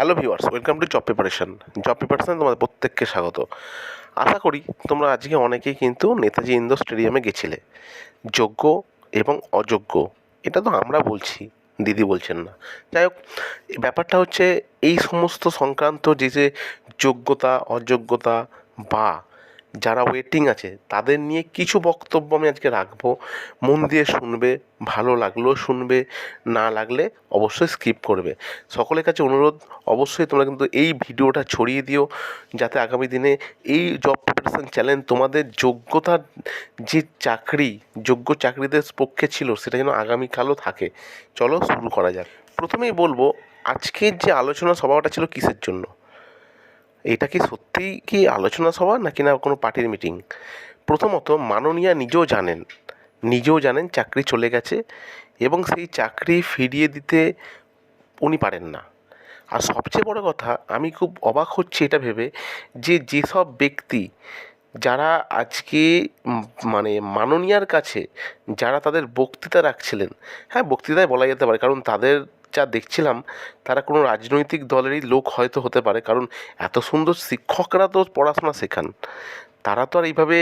Hello viewers welcome to job preparation job preparation তোমাদের প্রত্যেককে স্বাগত। আশা করি তোমরা আজকে অনেকেই কিন্তু নেতাজি ইন্দোর স্টেডিয়ামে গেছিলে। যোগ্য এবং অযোগ্য। এটা তো আমরা বলছি, দিদি বলছেন না। যাই হোক, ব্যাপারটা হচ্ছে এই সমস্ত সংক্রান্ত যে যে যোগ্যতা, অযোগ্যতা বা যারা ওয়েটিং আছে, তাদের নিয়ে কিছু বক্তব্য আমি আজকে রাখব। মন দিয়ে শুনবে, ভালো লাগলেও শুনবে, না লাগলে অবশ্যই স্কিপ করবে। সকলের কাছে অনুরোধ, অবশ্যই তোমরা কিন্তু এই ভিডিওটা ছড়িয়ে দিও, যাতে আগামী দিনে এই জব প্রিপারেশন চ্যালেঞ্জ তোমাদের যোগ্যতার যে চাকরি, যোগ্য চাকরিদের পক্ষে ছিল, সেটা যেন আগামীকালও থাকে। চলো শুরু করা যাক। প্রথমেই বলব, আজকের যে আলোচনা সভাটা ছিল কিসের জন্য? এটা কি সত্যিই কি আলোচনা সভা নাকি না কোনো পার্টির মিটিং? প্রথমত মাননীয়া নিজেও জানেন নিজেও জানেন চাকরি চলে গেছে এবং সেই চাকরি ফিরিয়ে দিতে উনি পারেন না। আর সবচেয়ে বড় কথা, আমি খুব অবাক হচ্ছি এটা ভেবে যে যেসব ব্যক্তি যারা আজকে মানে মাননীয়ার কাছে যারা তাদের বক্তৃতা রাখছিলেন হ্যাঁ বক্তৃতায় বলা যেতে পারে কারণ তাদের যা দেখছিলাম, তারা কোনো রাজনৈতিক দলেরই লোক হয়তো হতে পারে, কারণ এত সুন্দর শিক্ষকরা তো পড়াশোনা শেখান। তারা তো আর এইভাবে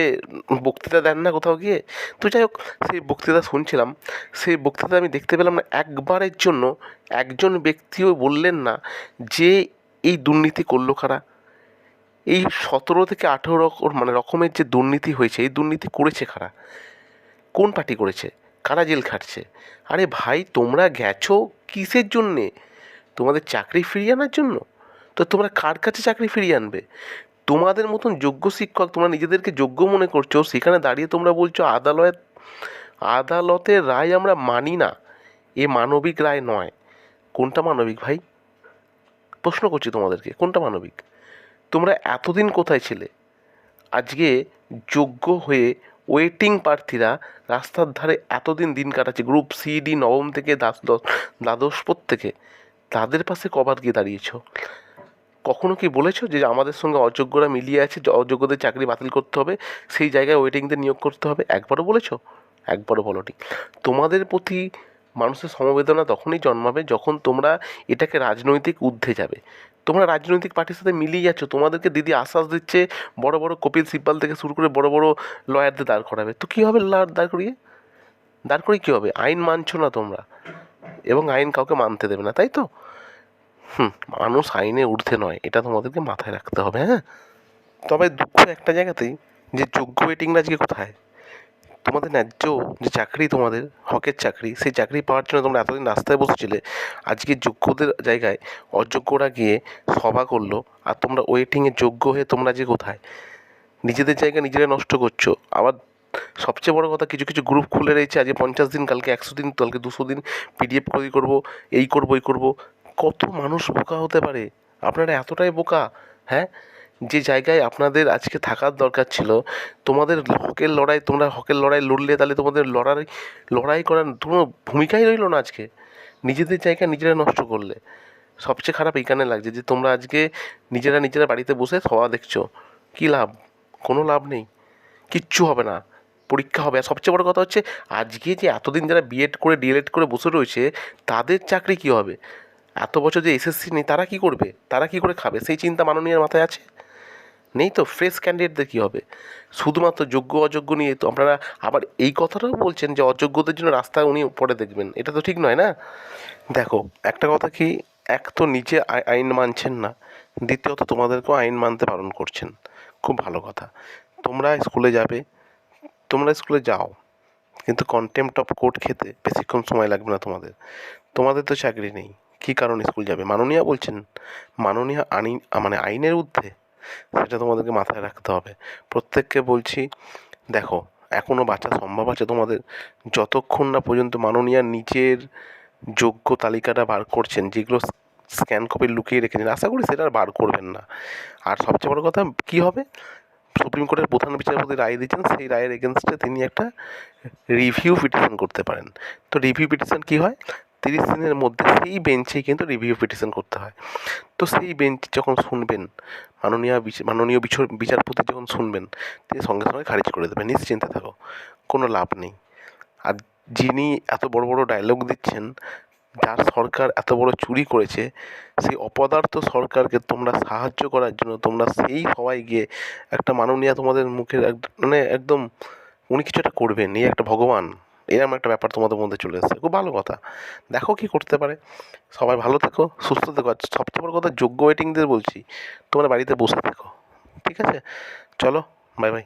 বক্তৃতা দেন না কোথাও গিয়ে। তো যাই হোক, সেই বক্তৃতা শুনছিলাম, সেই বক্তৃতা আমি দেখতে পেলাম না, একবারের জন্য একজন ব্যক্তিও বললেন না যে এই দুর্নীতি করল কারা। এই সতেরো থেকে আঠেরো রকম মানে রকমের যে দুর্নীতি হয়েছে, এই দুর্নীতি করেছে কারা? কোন পার্টি করেছে? কারা জেল খাটছে? আরে ভাই, তোমরা গেছো কিসের জন্যে? তোমাদের চাকরি ফিরিয়ে আনার জন্য? তো তোমরা কার কাছে চাকরি ফিরিয়ে আনবে? তোমাদের মতন যোগ্য শিক্ষক তোমরা নিজেদেরকে যোগ্য মনে করছ, সেখানে দাঁড়িয়ে তোমরা বলছো আদালত আদালতের রায় আমরা মানি না। এ মানবিক রায় নয়। কোনটা মানবিক ভাই? প্রশ্ন করছি তোমাদেরকে, কোনটা মানবিক? তোমরা এতদিন কোথায় ছিলে? আজকে যোগ্য হয়ে ওয়েটিং প্রার্থীরা রাস্তার ধারে এতদিন দিন কাটাচ্ছে। গ্রুপ সি ডি নবম থেকে দ্বাদশ দ্বাদশ থেকে। তাদের পাশে কবার গিয়ে দাঁড়িয়েছ? কখনো কি বলেছ যে আমাদের সঙ্গে অযোগ্যরা মিলিয়ে আছে অযোগ্যদের চাকরি বাতিল করতে হবে, সেই জায়গায় ওয়েটিংদের নিয়োগ করতে হবে? একবারও বলেছ? একবারও বলনি। তোমাদের প্রতি মানুষের সমবেদনা তখনই জন্মাবে যখন তোমরা এটাকে রাজনৈতিক ঊর্ধ্বে যাবে। তোমরা রাজনৈতিক পার্টির সাথে মিলিয়ে যাচ্ছ, তোমাদেরকে দিদি আশ্বাস দিচ্ছে, বড় বড় কপিল সিব্বাল থেকে শুরু করে বড় বড় লয়ারদের দাঁড় করাবে। তো কী হবে দাঁড় করিয়ে? দাঁড় করিয়ে কী হবে? আইন মানছ না তোমরা। এবং আইন কাউকে মানতে দেবে না, তাই তো? হুম, মানুষ আইনে ঊর্ধ্বে নয়, এটা তোমাদেরকে মাথায় রাখতে হবে হ্যাঁ? তবে দুঃখ একটা জায়গাতেই যে যোগ্য ওয়েটিংরা আজকে কোথায়? তোমাদের ন্যায্য যে চাকরি তোমাদের, হকের চাকরি, সেই চাকরি পাওয়ার জন্য তোমরা এতদিন রাস্তায় বসেছিলে, আজকে যোগ্যদের জায়গায় অযোগ্যরা গিয়ে সভা করল আর তোমরা ওয়েটিংয়ে যোগ্য হয়ে তোমরা যে কোথায়? নিজেদের জায়গা নিজেরা নষ্ট করছ। আবার সবচেয়ে বড় কথা, কিছু কিছু গ্রুপ খুলে রয়েছে আজকে পঞ্চাশ দিন, কালকে একশো দিন, কালকে দুশো দিন পিডিএফ তৈরি করব, এই করব এই করব। কত মানুষ বোকা হতে পারে? আপনারা এতটাই বোকা হ্যাঁ? যে জায়গায় আপনাদের আজকে থাকার দরকার ছিল, তোমাদের হকের লড়াই, তোমরা হকের লড়াই লড়লে তাহলে তোমাদের লড়াই লড়াই করার কোনো ভূমিকাই রইল না আজকে। নিজেদের জায়গা নিজেরা নষ্ট করলে। সবচেয়ে খারাপ এইখানে লাগছে যে, তোমরা আজকে নিজেরা নিজেরা বাড়িতে বসে সভা দেখছ। কী লাভ? কোনো লাভ নেই। কিচ্ছু হবে না। পরীক্ষা হবে। আর সবচেয়ে বড় কথা হচ্ছে, আজকে যে এতদিন যারা বিএড করে ডিএলএড করে বসে রয়েছে, তাদের চাকরি কী হবে? এত বছর যে এসএসসি নেই, তারা কী করবে? তারা কী করে খাবে? সেই চিন্তা মাননীয়ের মাথায় আছে? নেই তো ফ্রেশ ক্যান্ডিডেটদের কী হবে? শুধুমাত্র যোগ্য, অযোগ্য নিয়ে তো আপনারা আবার এই কথাটাও বলছেন যে অযোগ্যদের জন্য রাস্তা উনি পরে দেখবেন। এটা তো ঠিক নয় না? দেখো, একটা কথা কি, এক তো নিজে আই- আইন মানছেন না, দ্বিতীয়ত তোমাদেরকেও আইন মানতে বারণ করছেন। খুব ভালো কথা। তোমরা স্কুলে যাবে, তোমরা স্কুলে যাও, কিন্তু কন্টেম্পট অফ কোর্ট খেতে বেশিক্ষণ সময় লাগবে না তোমাদের। তোমাদের তো চাকরি নেই, কী কারণে স্কুল যাবে? মাননীয়া বলছেন। মাননীয়া আইন মানে আইনের ঊর্ধ্বে সেটা তোমাদেরকে মাথায় রাখতে হবে। প্রত্যেককে বলছি, দেখো এখনও বাঁচা সম্ভব আছে তোমাদের। যতক্ষণ না পর্যন্ত মাননীয়া নিজের যোগ্য তালিকাটা বার করছেন, যেগুলো স্ক্যান কপি লুকিয়ে রেখেছেন, আশা করি সেটা আর বার করবেন না। আর সবচেয়ে বড় কথা, কী হবে? সুপ্রিম কোর্টের প্রধান বিচারপতি রায় দিয়েছেন, সেই রায়ের এগেনস্টে তিনি একটা রিভিউ পিটিশন করতে পারেন। তো রিভিউ পিটিশন কী হয়? তিরিশ দিনের মধ্যে সেই বেঞ্চেই কিন্তু রিভিউ পিটিশন করতে হয়। তো সেই বেঞ্চ যখন শুনবেন, মাননীয় মাননীয় বিচর- বিচারপতি যখন শুনবেন, তিনি সঙ্গে সঙ্গে খারিজ করে দেবেন। নিশ্চিন্তে থাকো, কোনো লাভ নেই। আর যিনি এত বড় বড় ডায়লগ দিচ্ছেন, যার সরকার এত বড় চুরি করেছে, সেই অপদার্থ সরকারকে তোমরা সাহায্য করার জন্য, তোমরা সেই সবাই গিয়ে একটা মাননীয়া তোমাদের মুখের মানে একদম উনি কিছু একটা করবেন, এই একটা ভগবান। এরম একটা ব্যাপার তোমাদের মধ্যে চলে এসেছে। খুব ভালো কথা। দেখো কি করতে পারে। সবাই ভালো থেকো, সুস্থ থেকো। আর সবচেয়ে বড় কথা, যোগ্য ওয়েটিংদের বলছি, তোমরা বাড়িতে বসে থেকো। ঠিক আছে? চলো বাই বাই